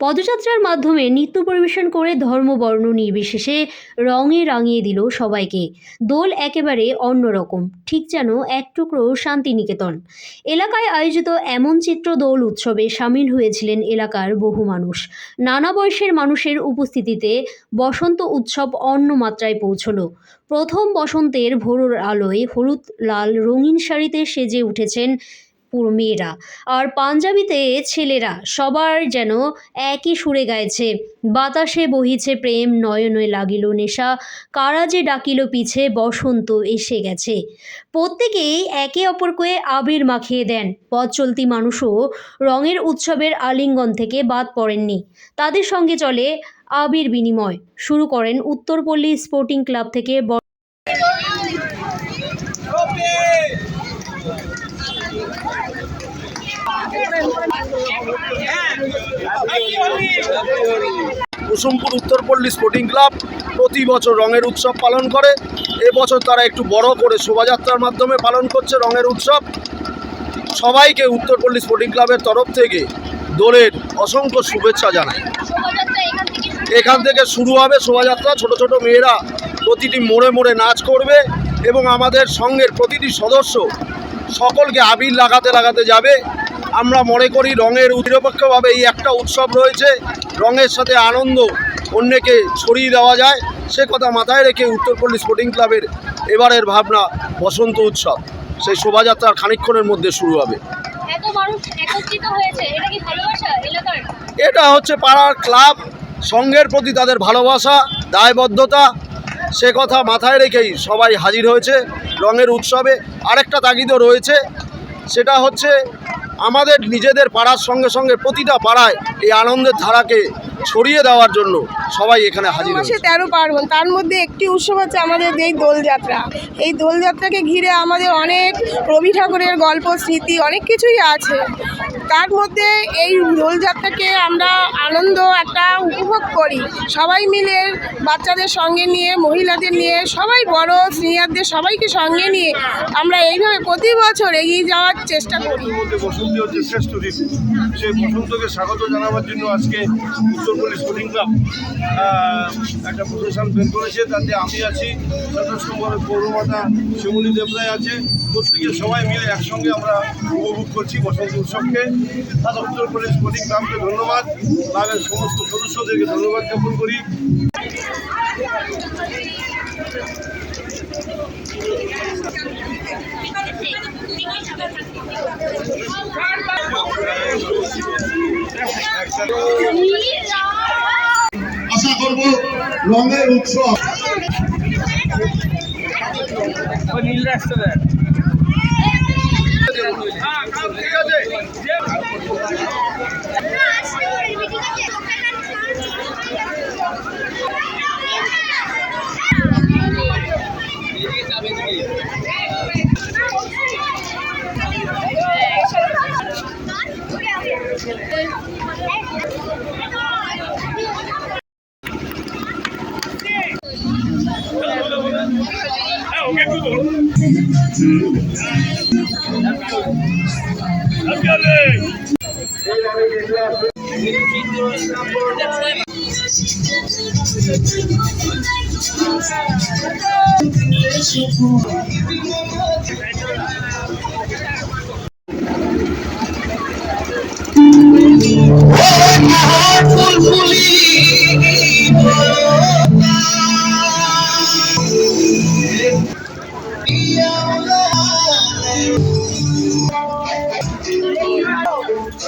পদযাত্রার মাধ্যমে নৃত্য পরিবেশন করে ধর্ম বর্ণ নির্বিশেষে রঙে রাঙিয়ে দিল সবাইকে। দোল একেবারে অন্যরকম, ঠিক যেন এক টুকরো শান্তিনিকেতন। এলাকায় আয়োজিত এমন চিত্র দোল উৎসবে সামিল হয়েছিলেন এলাকার বহু মানুষ। নানা বয়সের মানুষের উপস্থিতিতে বসন্ত উৎসব অন্য মাত্রায় পৌঁছল। প্রথম বসন্তের ভোরের আলোয় হলুদ, লাল, রঙিন শাড়িতে সেজে উঠেছেন মেয়েরা। আর পাঞ্জাবিতে ছেলেরা, সবার যেন একই সুরে গাইছে। বাতাসে বহিছে প্রেম, নয়নে লাগিল নেশা। কারা যে ডাকিল পিছে, বসন্ত এসে গেছে। প্রত্যেকেই একে অপরকে আবির মাখিয়ে দেন। পথ চলতি মানুষও রঙের উৎসবের আলিঙ্গন থেকে বাদ পড়েননি। তাদের সঙ্গে চলে আবির বিনিময়। শুরু করেন উত্তরপল্লী স্পোর্টিং ক্লাব থেকে কুসুমপুর উত্তরপল্লী স্পোর্টিং ক্লাব প্রতি বছর রঙের উৎসব পালন করে। এবছর তারা একটু বড় করে শোভাযাত্রার মাধ্যমে পালন করছে রঙের উৎসব। সবাইকে উত্তরপল্লী স্পোর্টিং ক্লাবের তরফ থেকে দোলের অসংখ্য শুভেচ্ছা জানায় এখান থেকে শুরু হবে শোভাযাত্রা। ছোট ছোট মেয়েরা প্রতিটি মোড়ে মোড়ে নাচ করবে এবং আমাদের সঙ্গের প্রতিটি সদস্য সকলকে আবির লাগাতে লাগাতে যাবে। আমরা মনে করি রঙের নিরপেক্ষভাবে এই একটা উৎসব রয়েছে। রঙের সাথে আনন্দ অন্যকে ছড়িয়ে দেওয়া যায়। সে কথা মাথায় রেখে উত্তরপল্লী স্পোর্টিং ক্লাবের এবারের ভাবনা বসন্ত উৎসব। সেই শোভাযাত্রার খানিক্ষণের মধ্যে শুরু হবে। এটা হচ্ছে পাড়ার ক্লাব সংঘের প্রতি তাদের ভালোবাসা দায়বদ্ধতা। সে কথা মাথায় রেখেই সবাই হাজির হয়েছে রঙের উৎসবে। আরেকটা তাগিদও রয়েছে সেটা হচ্ছে আমাদের নিজেদের পাড়ার সঙ্গে সঙ্গে প্রতিটা পাড়ায় এই আনন্দের ধারাকে ছড়িয়ে দেওয়ার জন্য সবাই এখানে হাজির মাসে তেরো পার্বণ তার মধ্যে একটি উৎসব হচ্ছে আমাদের এই দোলযাত্রা। এই দোলযাত্রাকে ঘিরে আমাদের অনেক রবি ঠাকুরের গল্প স্মৃতি অনেক কিছুই আছে। তার মধ্যে এই দোলযাত্রাকে আমরা আনন্দ একটা করি। সবাই মিলে বাচ্চাদের সঙ্গে নিয়ে, মহিলাদের নিয়ে, সবাই বড়, সিনিয়রদের সবাইকে সঙ্গে নিয়ে আমরা এইভাবে প্রতি বছর এগিয়ে যাওয়ার চেষ্টা করি। বসন্ত হচ্ছে শ্রেষ্ঠ ঋতু সেই বসন্তকে স্বাগত জানাবার জন্য আজকে উত্তরপল্লী স্পোর্টিং ক্লাব একটা প্রতিষ্ঠান বের করেছে। তাতে আমি আছি যথেষ্ট পৌরমাতা শিমুলি দেবরায় আছে। প্রত্যেকে সবাই মিলে একসঙ্গে আমরা উপভোগ করছি বসন্ত উৎসবকে। তাতে উত্তরপল্লী স্পোর্টিং ক্লাবকে ধন্যবাদ। ক্লাবের সমস্ত সদস্যদেরকে ধন্যবাদ। জ্ঞাপন করি। আশা করব রঙের উৎসব। Oh, my heart full, fully.